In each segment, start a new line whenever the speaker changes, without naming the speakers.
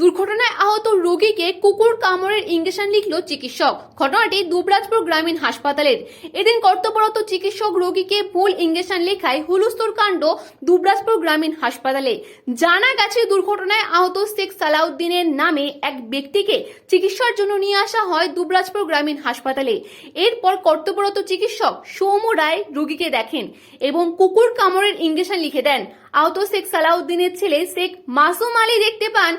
দুর্ঘটনায় আহত রোগীকে কুকুর কামড়ের ইঞ্জেকশন লিখল চিকিৎসক। ঘটনাটি দুবরাজপুর গ্রামীণ হাসপাতালের। এদিন কর্তব্যরত চিকিৎসক রোগীকে ভুল ইঞ্জেকশন লেখায় হুলুস্তর কাণ্ড দুবরাজপুর গ্রামীণ হাসপাতালে। জানা গেছে, দুর্ঘটনায় আহত শেখ সালাউদ্দিনের নামে এক ব্যক্তিকে চিকিৎসার জন্য নিয়ে আসা হয় দুবরাজপুর গ্রামীণ হাসপাতালে। এরপর কর্তব্যরত চিকিৎসক সৌম্য রায় রোগীকে দেখেন এবং কুকুর কামড়ের ইঞ্জেকশন লিখে দেন। আহত শেখ সালাউদ্দিনের ছেলে শেখ মাসুম আলী দেখতে পান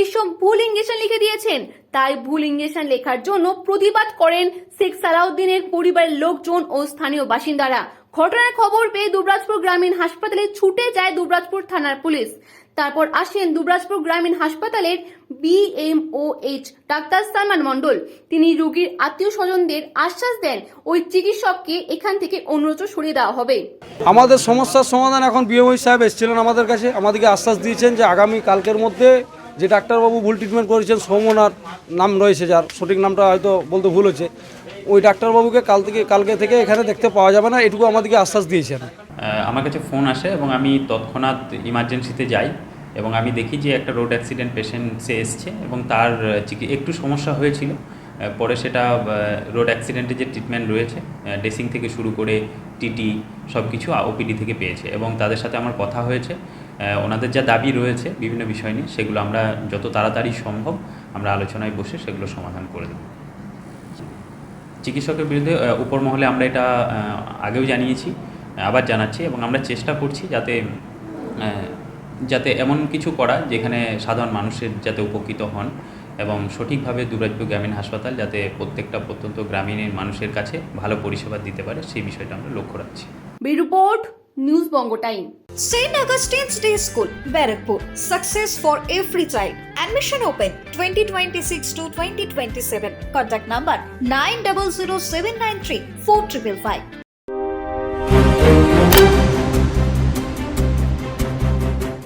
চিকিৎসক ভুল ইঞ্জেকশন লিখে দিয়েছেন। তাই ভুল ইঞ্জেকশন লেখার জন্য প্রতিবাদ করেন শেখ সালাউদ্দিনের পরিবারের লোকজন ও স্থানীয় বাসিন্দারা। ঘটনার খবর পেয়ে দুবরাজপুর গ্রামীণ হাসপাতালে ছুটে যায় দুবরাজপুর থানার পুলিশ। তারপর আসেন দুবরাজপুর গ্রামীণ হাসপাতালের বিএমওএইচ ডাক্তার সালমান মণ্ডল। তিনি রোগীর আত্মীয় স্বজনদের আশ্বাস দেন, ওই চিকিৎসককে এখান থেকে অন্যত্র সরিয়ে দেওয়া হবে।
আমাদের সমস্যার সমাধান এখন বিএমই সাহেব এসেছিলেন আমাদের কাছে। আমাদেরকে আশ্বাস দিয়েছেন যে আগামী কালকের মধ্যে যে ডাক্তারবাবু ভুল ট্রিটমেন্ট করেছেন সৌমনার নাম রয়েছে যার। সঠিক নামটা হয়তো বলতে ভুল হচ্ছে। ওই ডাক্তারবাবুকে কাল থেকে কালকে থেকে এখানে দেখতে পাওয়া যাবে না, এটুকু আমাদেরকে আশ্বাস দিয়েছেন
আমার কাছে ফোন আসে এবং আমি তৎক্ষণাৎ ইমার্জেন্সিতে যাই এবং আমি দেখি যে একটা রোড অ্যাক্সিডেন্ট পেশেন্ট সে এসছে এবং তার একটু সমস্যা হয়েছিল। পরে সেটা রোড অ্যাক্সিডেন্টের যে ট্রিটমেন্ট রয়েছে ড্রেসিং থেকে শুরু করে টিটি সব কিছু ওপিডি থেকে পেয়েছে এবং তাদের সাথে আমার কথা হয়েছে। ওনাদের যা দাবি রয়েছে বিভিন্ন বিষয় নিয়ে, সেগুলো আমরা যত তাড়াতাড়ি সম্ভব আমরা আলোচনায় বসে সেগুলো সমাধান করে দেবো। চিকিৎসকের বিরুদ্ধে উপর মহলে আমরা এটা আগেও জানিয়েছি, আবার জানাচ্ছি এবং আমরা চেষ্টা করছি যাতে যাতে এমন কিছু করা যেখানে সাধারণ মানুষের যাতে উপকৃত হন। এবং সঠিকভাবে দুরাজপুর গ্রামীণ হাসপাতাল যাতে প্রত্যেকটা প্রত্যন্ত গ্রামীণের মানুষের কাছে ভালো পরিষেবা দিতে পারে সেই বিষয়টা আমরা লক্ষ্য রাখছি
B report news Banga time
St. Augustine's Day School, Barrackpur. Success for every child. Admission open 2026 to 2027. Contact number 900793 4555.